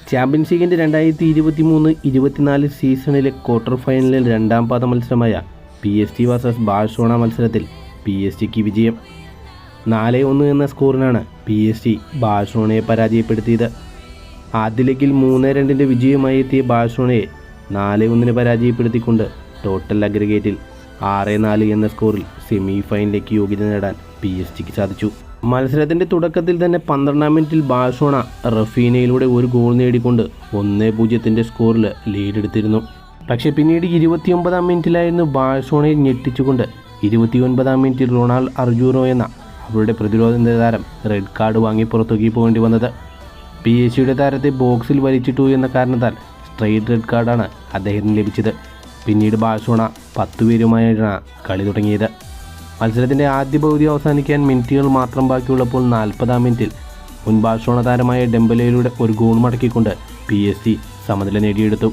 Champions ലീഗിന്റെ രണ്ടായിരത്തി ഇരുപത്തി മൂന്ന് ഇരുപത്തിനാല് സീസണിലെ ക്വാർട്ടർ ഫൈനലിൽ രണ്ടാം പാദ മത്സരമായ P S T versus Barcelona മത്സരത്തിൽ പി എസ് ടിക്ക് വിജയം. നാല് ഒന്ന് എന്ന സ്കോറിനാണ് പി എസ് ടി ബാഴ്സോണയെ പരാജയപ്പെടുത്തിയത്. ആദ്യ ലെഗിൽ മൂന്ന് രണ്ടിന്റെ വിജയമായി എത്തിയ ബാഴ്സോണയെ നാല് ഒന്നിന് പരാജയപ്പെടുത്തിക്കൊണ്ട് ടോട്ടൽ അഗ്രിഗേറ്റിൽ ആറ് നാല് എന്ന സ്കോറിൽ സെമി ഫൈനലിലേക്ക് യോഗ്യത നേടാൻ പി എസ് ടിക്ക് സാധിച്ചു. മത്സരത്തിന്റെ തുടക്കത്തിൽ തന്നെ പന്ത്രണ്ടാം മിനിറ്റിൽ ബാഴ്സോണ റഫീനയിലൂടെ ഒരു ഗോൾ നേടിക്കൊണ്ട് ഒന്ന് പൂജ്യത്തിന്റെ സ്കോറിൽ ലീഡെടുത്തിരുന്നു പക്ഷേ പിന്നീട് ഇരുപത്തിയൊമ്പതാം മിനിറ്റിലായിരുന്നു ബാഴ്സോണയെ ഞെട്ടിച്ചുകൊണ്ട് ഇരുപത്തിയൊൻപതാം മിനിറ്റിൽ റൊണാൾഡ് അർജൂറോ എന്ന അവരുടെ പ്രതിരോധ താരം റെഡ് കാർഡ് വാങ്ങി പുറത്തേക്ക് പോകേണ്ടി വന്നത്. പി എസ് സിയുടെ താരത്തെ ബോക്സിൽ വലിച്ചിട്ടു എന്ന കാരണത്താൽ സ്ട്രെയിറ്റ് റെഡ് കാർഡാണ് അദ്ദേഹത്തിന് ലഭിച്ചത്. പിന്നീട് ബാഴ്സോണ പത്തുപേരുമായാണ് കളി തുടങ്ങിയത്. മത്സരത്തിന്റെ ആദ്യ പകുതി അവസാനിക്കാൻ മിനിറ്റുകൾ മാത്രം ബാക്കിയുള്ളപ്പോൾ നാൽപ്പതാം മിനിറ്റിൽ മുൻ താരമായ ഡെമ്പലയിലൂടെ ഒരു ഗോൾ മടക്കിക്കൊണ്ട് പി എസ് സി സമനില നേടിയെടുത്തു.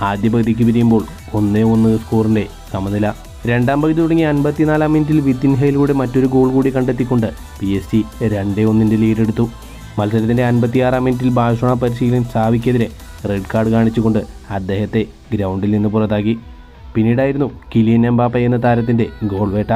ആദ്യ പകുതിക്ക് പിരിയുമ്പോൾ ഒന്നേ ഒന്ന് സ്കോറിന്റെ സമനില. രണ്ടാം പകുതി തുടങ്ങി അൻപത്തിനാലാം മിനിറ്റിൽ വിത്തിൻഹയിലൂടെ മറ്റൊരു ഗോൾ കൂടി കണ്ടെത്തിക്കൊണ്ട് പി എസ് സി രണ്ടേ ഒന്നിന്റെ ലീഡെടുത്തു. മത്സരത്തിന്റെ അൻപത്തിയാറാം മിനിറ്റിൽ ബാഴ്സോണ പരിശീലകൻ സാവിക്കെതിരെ റെഡ് കാർഡ് കാണിച്ചുകൊണ്ട് അദ്ദേഹത്തെ ഗ്രൗണ്ടിൽ നിന്ന് പുറത്താക്കി. പിന്നീടായിരുന്നു കിലിയൻ എംബാപ്പ എന്ന താരത്തിന്റെ ഗോൾ വേട്ട.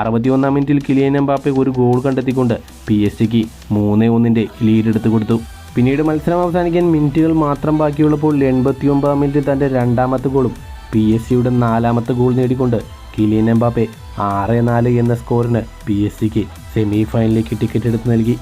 അറുപത്തിയൊന്നാം മിനിറ്റിൽ കിലിയൻ എംബാപ്പെ ഒരു ഗോൾ കണ്ടെത്തിക്കൊണ്ട് പി എസ് സിക്ക് മൂന്ന് ഒന്നിന്റെ ലീഡ് എടുത്തു കൊടുത്തു. പിന്നീട് മത്സരം അവസാനിക്കാൻ മിനിറ്റുകൾ മാത്രം ബാക്കിയുള്ളപ്പോൾ എൺപത്തിയൊമ്പതാം മിനിറ്റിൽ തന്റെ രണ്ടാമത്തെ ഗോളും പി എസ് സിയുടെ നാലാമത്തെ ഗോൾ നേടിക്കൊണ്ട് കിലിയൻ എംബാപ്പെ ആറ് നാല് എന്ന സ്കോറിന് പി എസ് സിക്ക് സെമി ഫൈനലിലേക്ക് ടിക്കറ്റ് എടുത്ത് നൽകി.